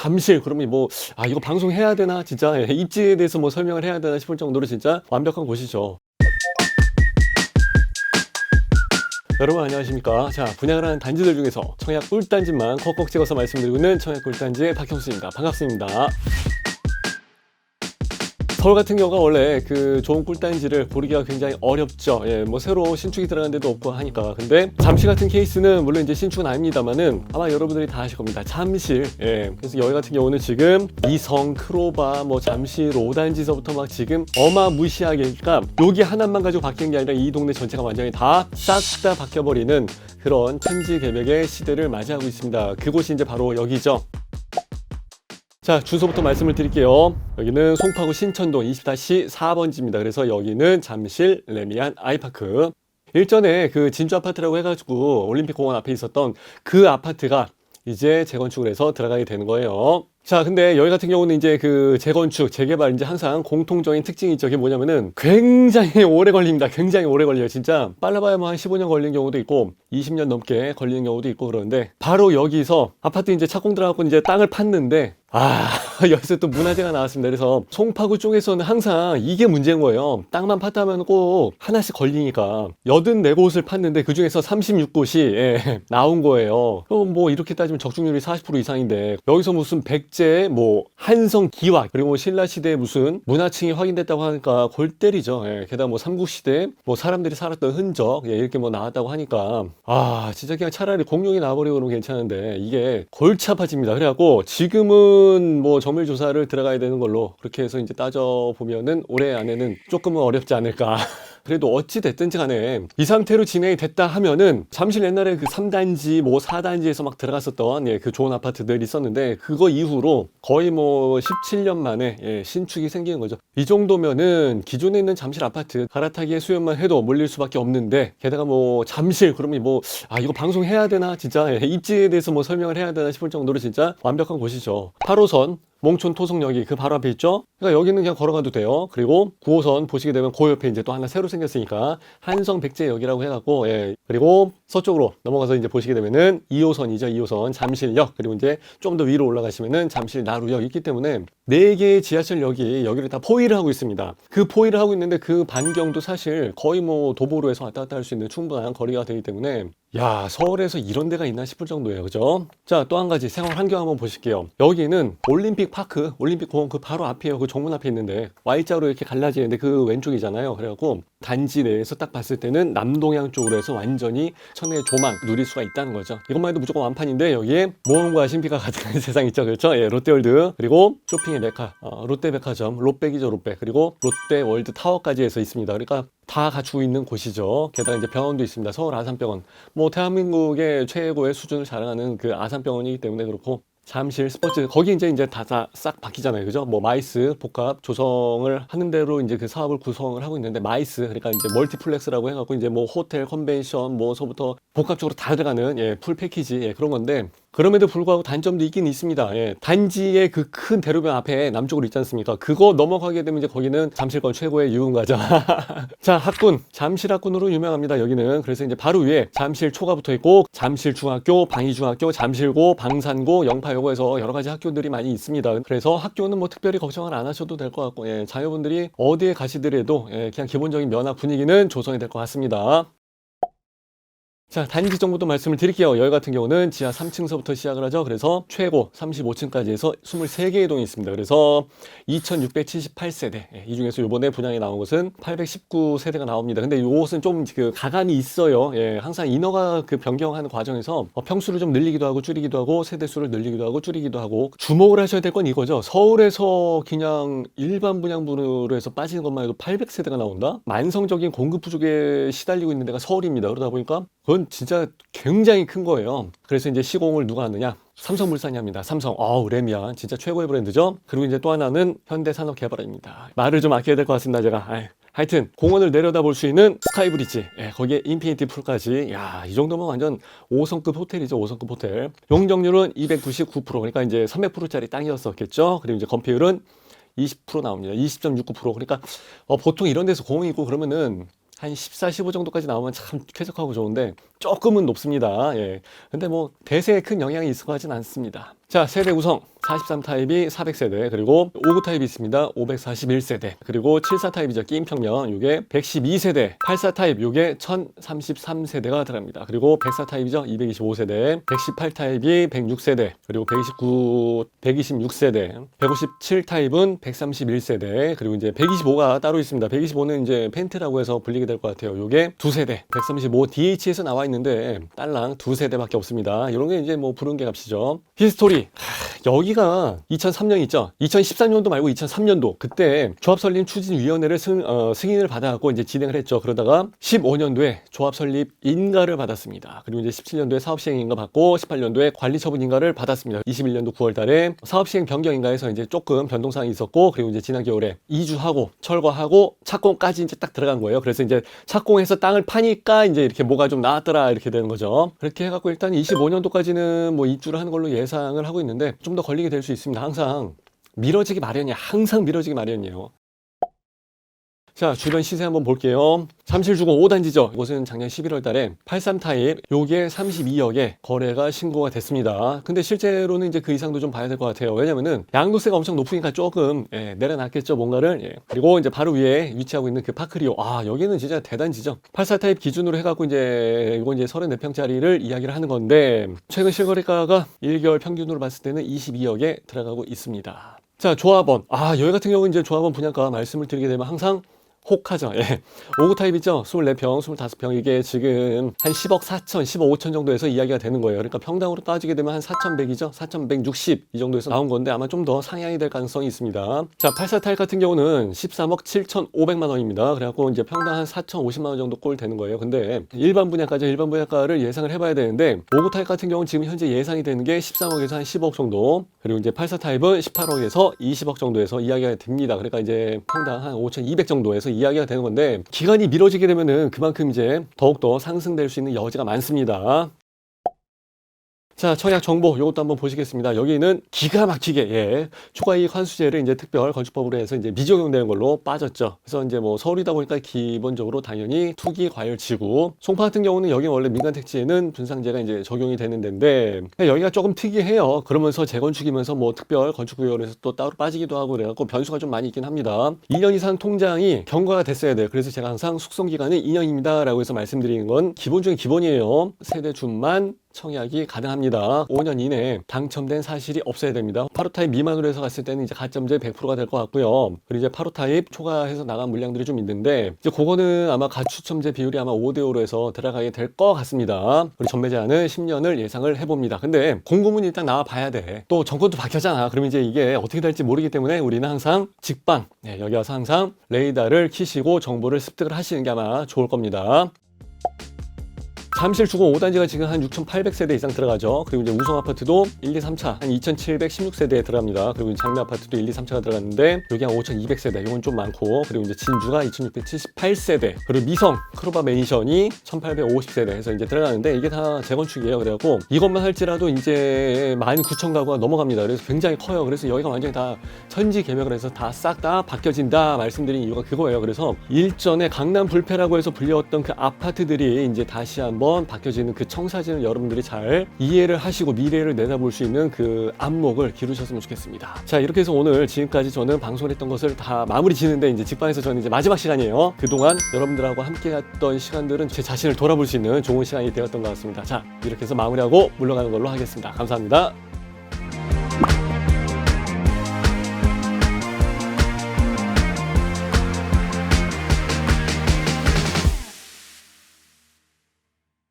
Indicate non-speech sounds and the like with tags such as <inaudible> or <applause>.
잠실 그러면 뭐 아 이거 방송해야 되나? 진짜? 예, 입지에 대해서 뭐 설명을 해야 되나 싶을 정도로 진짜 완벽한 곳이죠. 여러분 안녕하십니까? 자 분양을 하는 단지들 중에서 청약 꿀단지만 콕콕 찍어서 말씀드리고 있는 청약 꿀단지의 박형수입니다. 반갑습니다 서울 같은 경우가 원래 그 좋은 꿀단지를 고르기가 굉장히 어렵죠. 예, 뭐 새로 신축이 들어간 데도 없고 하니까. 근데 잠실 같은 케이스는 물론 이제 신축은 아닙니다만은 아마 여러분들이 다 아실 겁니다. 잠실. 예. 그래서 여기 같은 경우는 지금 이성, 크로바, 뭐 잠실 5단지서부터 막 지금 어마무시하게 그러니까 여기 하나만 가지고 바뀌는 게 아니라 이 동네 전체가 완전히 다 싹다 바뀌어버리는 그런 천지 개벽의 시대를 맞이하고 있습니다. 그곳이 이제 바로 여기죠. 자, 주소부터 말씀을 드릴게요. 여기는 송파구 신천동 20-4번지입니다. 그래서 여기는 잠실 레미안 아이파크. 일전에 그 진주 아파트라고 해가지고 올림픽 공원 앞에 있었던 그 아파트가 이제 재건축을 해서 들어가게 되는 거예요. 자, 근데 여기 같은 경우는 이제 그 재건축, 재개발 이제 항상 공통적인 특징이 있죠. 그게 뭐냐면은 굉장히 오래 걸립니다. 굉장히 오래 걸려요. 진짜 빨라봐야 뭐 한 15년 걸리는 경우도 있고 20년 넘게 걸리는 경우도 있고 그러는데 바로 여기서 아파트 이제 착공 들어가고 이제 땅을 팠는데 아, <laughs> 여기서 또 문화재가 나왔습니다. 그래서 송파구 쪽에서는 항상 이게 문제인 거예요. 땅만 팠다면 꼭 하나씩 걸리니까 84곳을 팠는데 그 중에서 36곳이 예, <laughs> 나온 거예요. 그럼 뭐 이렇게 따지면 적중률이 40% 이상인데 여기서 무슨 백제, 뭐 한성 기와 그리고 뭐 신라 시대 무슨 문화층이 확인됐다고 하니까 골 때리죠. 예, 게다가 뭐 삼국시대 뭐 사람들이 살았던 흔적 예, 이렇게 뭐 나왔다고 하니까 아 진짜 그냥 차라리 공룡이 나와버리고 그러면 괜찮은데 이게 골치 아파집니다. 그래갖고 지금은 뭐 정밀 조사를 들어가야 되는 걸로 그렇게 해서 이제 따져 보면은 올해 안에는 조금은 어렵지 않을까. <laughs> 그래도 어찌 됐든지 간에 이 상태로 진행이 됐다 하면은 잠실 옛날에 그 3단지 뭐 4단지에서 막 들어갔었던 예, 그 좋은 아파트들 있었는데 그거 이후로 거의 뭐 17년 만에 예, 신축이 생기는 거죠. 이 정도면은 기존에 있는 잠실 아파트 갈아타기의 수요만 해도 몰릴 수밖에 없는데 게다가 뭐 잠실 그러면 뭐 아 이거 방송해야 되나 진짜 예, 입지에 대해서 뭐 설명을 해야 되나 싶을 정도로 진짜 완벽한 곳이죠. 8호선 몽촌 토성역이 그 바로 앞에 있죠. 그러니까 여기는 그냥 걸어가도 돼요. 그리고 9호선 보시게 되면 그 옆에 이제 또 하나 새로 생겼으니까 한성 백제역이라고 해갖고 예. 그리고 서쪽으로 넘어가서 이제 보시게 되면은 2호선이죠. 2호선 잠실역 그리고 이제 좀 더 위로 올라가시면은 잠실 나루역 있기 때문에 네 개의 지하철역이 여기를 다 포위를 하고 있습니다. 그 포위를 하고 있는데 그 반경도 사실 거의 뭐 도보로에서 왔다 갔다 할 수 있는 충분한 거리가 되기 때문에 야 서울에서 이런 데가 있나 싶을 정도예요 그죠 자 또 한 가지 생활 환경 한번 보실게요 여기는 올림픽 파크 올림픽 공원 그 바로 앞이에요 그 정문 앞에 있는데 Y자로 이렇게 갈라지는데 그 왼쪽이잖아요. 그래갖고 단지 내에서 딱 봤을 때는 남동향 쪽으로 해서 완전히 천혜의 조망 누릴 수가 있다는 거죠. 이것만 해도 무조건 완판인데 여기에 모험과 신비가 가득한 <laughs> 세상 있죠. 그렇죠? 예 롯데월드. 그리고 쇼핑의 메카. 어, 롯데백화점. 롯백이죠 롯백 그리고 롯데월드 타워까지 해서 있습니다. 그러니까 다 갖추고 있는 곳이죠. 게다가 이제 병원도 있습니다. 서울 아산병원. 뭐 대한민국의 최고의 수준을 자랑하는 그 아산병원이기 때문에 그렇고 잠실 스포츠 거기 이제 이제 다싹 바뀌잖아요. 그죠? 뭐 마이스 복합 조성을 하는 대로 이제 그 사업을 구성을 하고 있는데 마이스 그러니까 이제 멀티플렉스라고 해 갖고 이제 뭐 호텔 컨벤션 뭐서부터 복합적으로 다 들어가는 예, 풀 패키지 예, 그런 건데 그럼에도 불구하고 단점도 있긴 있습니다. 예, 단지의 그 큰 대로변 앞에 남쪽으로 있지 않습니까? 그거 넘어가게 되면 이제 거기는 잠실권 최고의 유흥가죠. <laughs> 자, 학군. 잠실 학군으로 유명합니다. 여기는. 그래서 이제 바로 위에 잠실 초가 붙어 있고 잠실 중학교, 방위 중학교, 잠실고, 방산고, 영파여고에서 여러 가지 학교들이 많이 있습니다. 그래서 학교는 뭐 특별히 걱정을 안 하셔도 될 것 같고, 예, 자녀분들이 어디에 가시더라도 예, 그냥 기본적인 면학 분위기는 조성이 될 것 같습니다. 자, 단지 정보도 말씀을 드릴게요. 여기 같은 경우는 지하 3층서부터 시작을 하죠. 그래서 최고 35층까지 해서 23개의 동이 있습니다. 그래서 2678세대. 예, 이 중에서 이번에 분양이 나온 것은 819세대가 나옵니다. 근데 이것은 좀 그 가감이 있어요. 예, 항상 인허가 그 변경하는 과정에서 어, 평수를 좀 늘리기도 하고 줄이기도 하고 세대수를 늘리기도 하고 줄이기도 하고 주목을 하셔야 될 건 이거죠. 서울에서 그냥 일반 분양분으로 해서 빠지는 것만 해도 800세대가 나온다? 만성적인 공급 부족에 시달리고 있는 데가 서울입니다. 그러다 보니까 그건 진짜 굉장히 큰 거예요. 그래서 이제 시공을 누가 하느냐? 삼성물산이 합니다. 삼성. 어우, 레미안. 진짜 최고의 브랜드죠? 그리고 이제 또 하나는 현대산업개발입니다. 말을 좀 아껴야 될 것 같습니다, 제가. 아이. 하여튼 공원을 내려다 볼 수 있는 스카이브리지 예, 거기에 인피니티 풀까지 야 이 정도면 완전 5성급 호텔이죠 5성급 호텔 용적률은 299% 그러니까 이제 300%짜리 땅이었었겠죠 그리고 이제 건폐율은 20% 나옵니다 20.69% 그러니까 어, 보통 이런 데서 공이 있고 그러면은 한 14, 15 정도까지 나오면 참 쾌적하고 좋은데 조금은 높습니다. 예. 근데 뭐 대세에 큰 영향이 것 같진 않습니다. 자, 세대 구성. 43 타입이 400세대, 그리고 59 타입이 있습니다. 541세대, 그리고 74 타입이죠. 게임 평면, 요게 112세대, 84 타입, 요게 1033세대가 들어갑니다. 그리고 104 타입이죠. 225세대, 118 타입이 106세대, 그리고 129, 126세대, 157 타입은 131세대, 그리고 이제 125가 따로 있습니다. 125는 이제 펜트라고 해서 불리게 될 것 같아요. 요게 두 세대, 135 DH에서 나와 있는데 딸랑 두 세대밖에 없습니다. 이런 게 이제 뭐 부른 게 값이죠. 히스토리. 하, 여기가 2003년 있죠. 2013년도 말고 2003년도 그때 조합 설립 추진위원회를 승, 어, 승인을 받아갖고 이제 진행을 했죠. 그러다가 15년도에 조합 설립 인가를 받았습니다. 그리고 이제 17년도에 사업 시행 인가 받고 18년도에 관리 처분 인가를 받았습니다. 21년도 9월달에 사업 시행 변경 인가에서 이제 조금 변동사항이 있었고 그리고 이제 지난 겨울에 이주하고 철거하고 착공까지 이제 딱 들어간 거예요. 그래서 이제 착공해서 땅을 파니까 이제 이렇게 뭐가 좀 나왔더라 이렇게 되는 거죠. 그렇게 해갖고 일단 25년도까지는 뭐 입주를 하는 걸로 예상을 하고 있는데 좀 더 걸리게 될 수 있습니다. 항상 미뤄지기 마련이야. 항상 미뤄지기 마련이에요. 자, 주변 시세 한번 볼게요. 잠실주공 5단지죠. 이곳은 작년 11월 달에 83 타입, 요게 32억에 거래가 신고가 됐습니다. 근데 실제로는 이제 그 이상도 좀 봐야 될 것 같아요. 왜냐면은 양도세가 엄청 높으니까 조금 예, 내려놨겠죠, 뭔가를. 예. 그리고 이제 바로 위에 위치하고 있는 그 파크리오. 아, 여기는 진짜 대단지죠. 84 타입 기준으로 해 갖고 이제 이건 이제 34평짜리를 이야기를 하는 건데 최근 실거래가가 1개월 평균으로 봤을 때는 22억에 들어가고 있습니다. 자, 조합원. 아, 여기 같은 경우는 이제 조합원 분양가 말씀을 드리게 되면 항상 혹하죠. 예. 5구 타입이죠. 24평, 25평. 이게 지금 한 10억 4천, 15억 5천 정도에서 이야기가 되는 거예요. 그러니까 평당으로 따지게 되면 한 4,100이죠. 4,160 이 정도에서 나온 건데 아마 좀 더 상향이 될 가능성이 있습니다. 자, 84 타입 같은 경우는 13억 7,500만 원입니다. 그래갖고 이제 평당 한 4,050만 원 정도 꼴 되는 거예요. 근데 일반 분양가죠. 일반 분양가를 예상을 해봐야 되는데 5구 타입 같은 경우는 지금 현재 예상이 되는 게 13억에서 한 10억 정도. 그리고 이제 84 타입은 18억에서 20억 정도에서 이야기가 됩니다. 그러니까 이제 평당 한 5,200 정도에서 이야기가 되는 건데 기간이 미뤄지게 되면은 그만큼 이제 더욱더 상승될 수 있는 여지가 많습니다. 자, 청약 정보 이것도 한번 보시겠습니다. 여기는 기가 막히게 예. 초과 이익 환수제를 이제 특별 건축법으로 해서 이제 미적용되는 걸로 빠졌죠. 그래서 이제 뭐 서울이다 보니까 기본적으로 당연히 투기 과열 지구. 송파 같은 경우는 여기 원래 민간 택지에는 분상제가 이제 적용이 되는 데인데 여기가 조금 특이해요. 그러면서 재건축이면서 뭐 특별 건축구역에서 또 따로 빠지기도 하고 그래갖고 변수가 좀 많이 있긴 합니다. 2년 이상 통장이 경과가 됐어야 돼요. 그래서 제가 항상 숙성 기간은 2년입니다라고 해서 말씀드리는 건 기본 중에 기본이에요. 세대 준만 청약이 가능합니다. 5년 이내에 당첨된 사실이 없어야 됩니다. 8호 타입 미만으로 해서 갔을 때는 이제 가점제 100%가 될 것 같고요. 그리고 이제 8호 타입 초과해서 나간 물량들이 좀 있는데 이제 그거는 아마 가추첨제 비율이 아마 5대 5로 해서 들어가게 될 것 같습니다. 우리 전매제한은 10년을 예상을 해봅니다. 근데 공고문이 일단 나와 봐야 돼. 또 정권도 바뀌었잖아. 그럼 이제 이게 어떻게 될지 모르기 때문에 우리는 항상 직방 네, 여기 와서 항상 레이더를 키시고 정보를 습득을 하시는 게 아마 좋을 겁니다. 잠실 주공 5단지가 지금 한 6,800세대 이상 들어가죠. 그리고 이제 우성 아파트도 1, 2, 3차 한 2,716세대에 들어갑니다. 그리고 장미 아파트도 1, 2, 3차가 들어갔는데 여기 한 5,200세대 이건 좀 많고 그리고 이제 진주가 2,678세대 그리고 미성 크로바 맨션이 1,850세대 해서 이제 들어가는데 이게 다 재건축이에요. 그래갖고 이것만 할지라도 이제 19,000 가구가 넘어갑니다. 그래서 굉장히 커요. 그래서 여기가 완전히 다 천지 개벽을 해서 다 싹 다 바뀌어진다 말씀드린 이유가 그거예요. 그래서 일전에 강남 불패라고 해서 불렸던 그 아파트들이 이제 다시 한번 바뀌어지는 그 청사진을 여러분들이 잘 이해를 하시고 미래를 내다볼 수 있는 그 안목을 기르셨으면 좋겠습니다. 자 이렇게 해서 오늘 지금까지 저는 방송을 했던 것을 다 마무리 지는데 이제 직방에서 저는 이제 마지막 시간이에요. 그동안 여러분들하고 함께 했던 시간들은 제 자신을 돌아볼 수 있는 좋은 시간이 되었던 것 같습니다. 자 이렇게 해서 마무리하고 물러가는 걸로 하겠습니다. 감사합니다.